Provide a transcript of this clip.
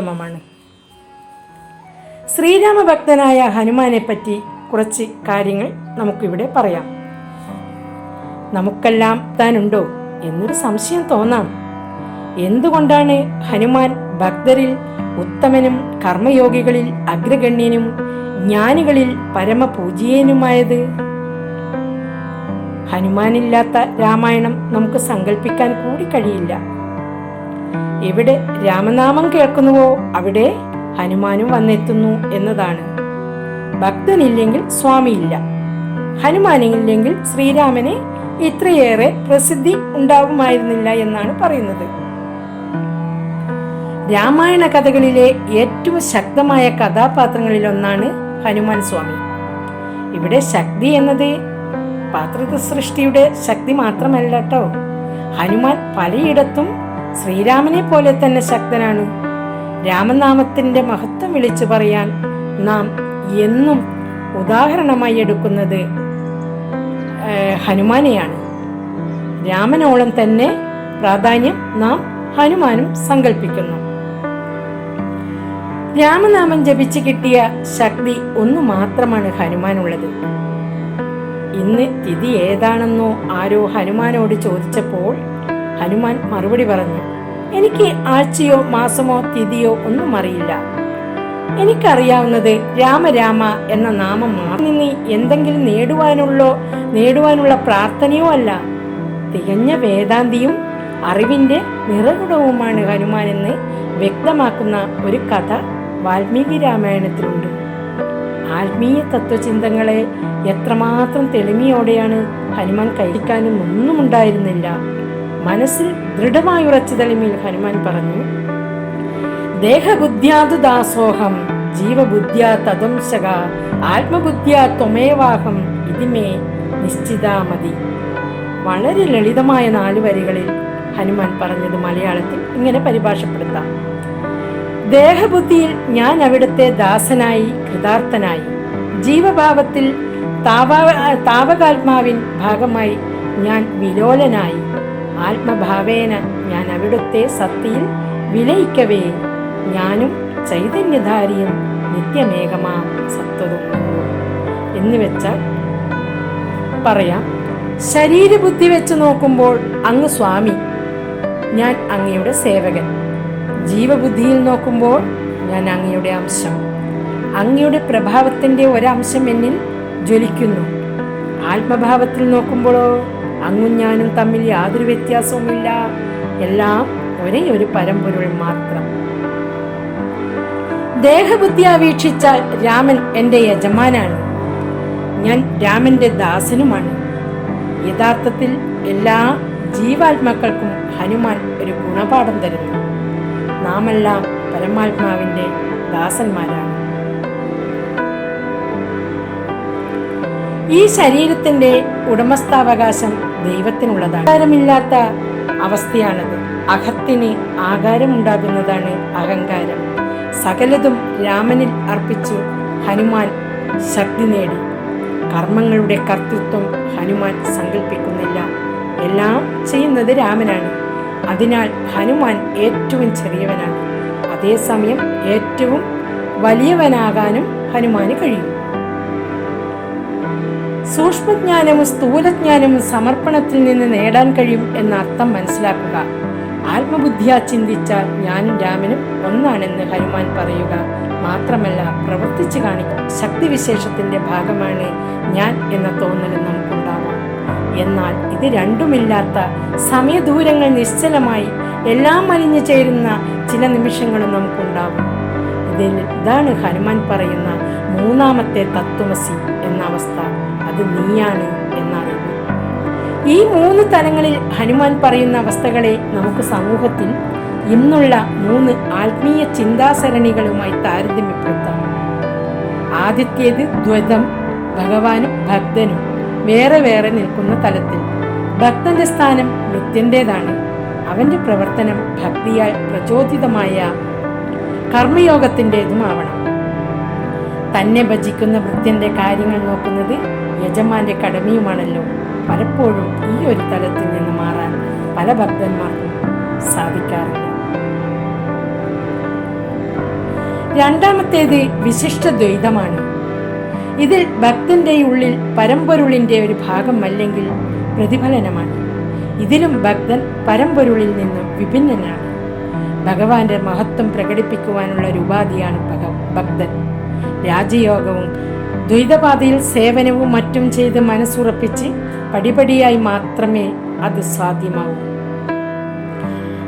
ഉത്തമമാണ്. ശ്രീരാമഭക്തനായ ഹനുമാനെ പറ്റി കുറച്ച് കാര്യങ്ങൾ നമുക്കിവിടെ പറയാം. നമുക്കെല്ലാം താനുണ്ടോ എന്നൊരു സംശയം തോന്നാം. എന്തുകൊണ്ടാണ് ഹനുമാൻ ഭക്തരിൽ ഉത്തമനും കർമ്മയോഗികളിൽ അഗ്രഗണ്യനും ജ്ഞാനികളിൽ പരമപൂജീയനുമായത്? ഹനുമാനില്ലാത്ത രാമായണം നമുക്ക് സങ്കല്പിക്കാൻ കൂടി കഴിയില്ല. എവിടെ രാമനാമം കേൾക്കുന്നുവോ അവിടെ ഹനുമാനും വന്നെത്തുന്നു എന്നതാണ്. ഭക്തനില്ലെങ്കിൽ സ്വാമിയില്ല. ഹനുമാനില്ലെങ്കിൽ ശ്രീരാമന് ഇത്രയേറെ പ്രസിദ്ധി ഉണ്ടാകുമായിരുന്നില്ല എന്നാണ് പറയുന്നത്. രാമായണ കഥകളിലെ ഏറ്റവും ശക്തമായ കഥാപാത്രങ്ങളിലൊന്നാണ് ഹനുമാൻ സ്വാമി. ഇവിടെ ശക്തി എന്നത് പാത്രത സൃഷ്ടിയുടെ ശക്തി മാത്രമല്ല കേട്ടോ. ഹനുമാൻ പലയിടത്തും ശ്രീരാമനെ പോലെ തന്നെ ശക്തനാണ്. രാമനാമത്തിന്റെ മഹത്വം വിളിച്ചു പറയാൻ നാം എന്നും ഉദാഹരണമായി എടുക്കുന്നത് ഹനുമാനെയാണ്. രാമനോളം തന്നെ പ്രാധാന്യം നാം ഹനുമാനും സങ്കല്പിക്കുന്നു രാമനാമം ജപിച്ച് കിട്ടിയ ശക്തി ഒന്നു മാത്രമാണ് ഹനുമാനുള്ളത്. ഇന്ന് തിഥി ഏതാണെന്നോ ആരോ ഹനുമാനോട് ചോദിച്ചപ്പോൾ ഹനുമാൻ മറുപടി പറഞ്ഞു എനിക്ക് ആഴ്ചയോ മാസമോ തിഥിയോ ഒന്നും അറിയില്ല. എനിക്കറിയാവുന്നത് രാമരാമ എന്ന നാമം മാറി എന്തെങ്കിലും നേടുവാനുള്ളോ നേടുവാനുള്ള പ്രാർത്ഥനയോ അല്ല. തികഞ്ഞ വേദാന്തിയും അറിവിന്റെ നിറകുടവുമാണ് ഹനുമാൻ എന്ന് വ്യക്തമാക്കുന്ന ഒരു കഥ വാൽമീകി രാമായണത്തിലുണ്ട്. ആത്മീയ തത്വചിന്തകളെ എത്രമാത്രം തെളിമയോടെയാണ് ഹനുമാൻ കഴിക്കാനും ഒന്നും ഉണ്ടായിരുന്നില്ല. മനസ്സിൽ ദൃഢമായി ഉറച്ചു തെളിമയിൽ ഹനുമാൻ പറഞ്ഞു ദേഹബുദ്ധ്യാതു ദാസോഹം ജീവബുദ്ധ്യാ തദംശക ആത്മബുദ്ധ്യാ ത്വമേവാഹം ഇതിമേ നിശ്ചിതാമതി വളരെ ലളിതമായ നാല് വരികളിൽ ഹനുമാൻ പറഞ്ഞത് മലയാളത്തിൽ ഇങ്ങനെ പരിഭാഷപ്പെടുത്താം. ദേഹബുദ്ധിയിൽ ഞാൻ അവിടുത്തെ ദാസനായി കൃതാർത്ഥനായി ജീവഭാവത്തിൽ താപ താപകാത്മാവിൻ ഭാഗമായി ഞാൻ വിലോലനായി ആത്മഭാവേന ഞാൻ അവിടുത്തെ സത്തിയിൽ വിലയിക്കവേ. ഞാനും ചൈതന്യധാരിയും നിത്യമേകമാ സത്വതും എന്ന് വെച്ചാൽ പറയാം ശരീരബുദ്ധി വെച്ച് നോക്കുമ്പോൾ അങ്ങ് സ്വാമി ഞാൻ അങ്ങയുടെ സേവകൻ. ജീവബുദ്ധിയിൽ നോക്കുമ്പോൾ ഞാൻ അങ്ങയുടെ അംശം. അങ്ങയുടെ പ്രഭാവത്തിന്റെ ഒരംശം എന്നിൽ ജ്വലിക്കുന്നു. ആത്മഭാവത്തിൽ നോക്കുമ്പോഴോ അങ്ങും ഞാനും തമ്മിൽ യാതൊരു വ്യത്യാസവുമില്ല. എല്ലാം ഒരേ ഒരു പരമ്പൊരുൾ മാത്രം. ദേഹബുദ്ധി വീക്ഷിച്ചാൽ രാമൻ എന്റെ യജമാനാണ്. ഞാൻ രാമന്റെ ദാസനുമാണ്. യഥാർത്ഥത്തിൽ എല്ലാ ജീവാത്മാക്കൾക്കും ഹനുമാൻ ഒരു ഗുണപാഠം തരുന്നു. നാമെല്ലാം പരമാത്മാവിന്റെ ദാസന്മാരാണ്. ഈ ശരീരത്തിന്റെ ഉടമസ്ഥാവകാശം ദൈവത്തിനുള്ളതാണ്. ആകാരമില്ലാത്ത അവസ്ഥയാണത്. അഹത്തിന് ആകാരമുണ്ടാകുന്നതാണ് അഹങ്കാരം. സകലതും രാമനിൽ അർപ്പിച്ചു ഹനുമാൻ ശക്തി നേടി. കർമ്മങ്ങളുടെ കർത്തൃത്വം ഹനുമാൻ സങ്കല്പിക്കുന്നില്ല എല്ലാം ചെയ്യുന്നത് രാമനാണ്. അതിനാൽ ഹനുമാൻ ഏറ്റവും ചെറിയവനാണ്. അതേസമയം ഏറ്റവും വലിയവനാകാനും ഹനുമാന് കഴിയും. സൂക്ഷ്മജ്ഞാനവും സ്ഥൂലജ്ഞാനവും സമർപ്പണത്തിൽ നിന്ന് നേടാൻ കഴിയും എന്ന അർത്ഥം മനസ്സിലാക്കുക. ആത്മബുദ്ധിയാ ചിന്തിച്ചാൽ ഞാനും രാമനും ഒന്നാണെന്ന് ഹനുമാൻ പറയുക. മാത്രമല്ല പ്രവർത്തിച്ചു കാണിക്കുക ശക്തിവിശേഷത്തിന്റെ ഭാഗമാണ് ഞാൻ എന്ന തോന്നലും നമുക്കുണ്ടാവാം എന്നാൽ ഇത് രണ്ടുമില്ലാത്ത സമയദൂരങ്ങൾ നിശ്ചലമായി എല്ലാം അലിഞ്ഞു ചേരുന്ന ചില നിമിഷങ്ങളും നമുക്കുണ്ടാകും. ഇതിൽ ഇതാണ് ഹനുമാൻ പറയുന്ന മൂന്നാമത്തെ തത്വമസി എന്ന അവസ്ഥ. അത് നീയാണ് എന്നാണ്. ഈ മൂന്ന് തലങ്ങളിൽ ഹനുമാൻ പറയുന്ന അവസ്ഥകളെ നമുക്ക് സമൂഹത്തിൽ ഇന്നുള്ള മൂന്ന് ആത്മീയ ചിന്താസരണികളുമായി താരതമ്യപ്പെടുത്താം. ആദ്യത്തേത് ദ്വൈതം ഭഗവാനും ഭക്തനും വേറെ വേറെ നിൽക്കുന്ന തലത്തിൽ. ഭക്തന്റെ സ്ഥാനം നിത്യന്റേതാണ്. അവന്റെ പ്രവർത്തനം ഭക്തിയാൽ പ്രചോദിതമായ കർമ്മയോഗത്തിന്റെതുമാവണം തന്നെ ഭജിക്കുന്ന വൃത്തിന്റെ കാര്യങ്ങൾ നോക്കുന്നത് യജമാന്റെ കടമയുമാണല്ലോ. പലപ്പോഴും ഈ ഒരു തലത്തിൽ നിന്ന് മാറാൻ പല ഭക്തന്മാർക്കും സാധിക്കാറുണ്ട്. രണ്ടാമത്തേത് വിശിഷ്ട ദ്വൈതമാണ്. ഇതിൽ ഭക്തന്റെ ഉള്ളിൽ പരമ്പൊരുളിന്റെ ഒരു ഭാഗം അല്ലെങ്കിൽ പ്രതിഫലനമാണ്. ഇതിലും ഭക്തൻ പരമ്പൊരുളിൽ നിന്നും വിഭിന്നനാണ്. ഭഗവാന്റെ മഹത്വം പ്രകടിപ്പിക്കുവാനുള്ള ഒരു ഉപാധിയാണ് ഭക്തൻ. രാജയോഗവും ദ്വൈതപാതയിൽ സേവനവും മറ്റും ചെയ്ത് മനസ്സുറപ്പിച്ച് പടിപടിയായി മാത്രമേ അത് സാധ്യമാവൂ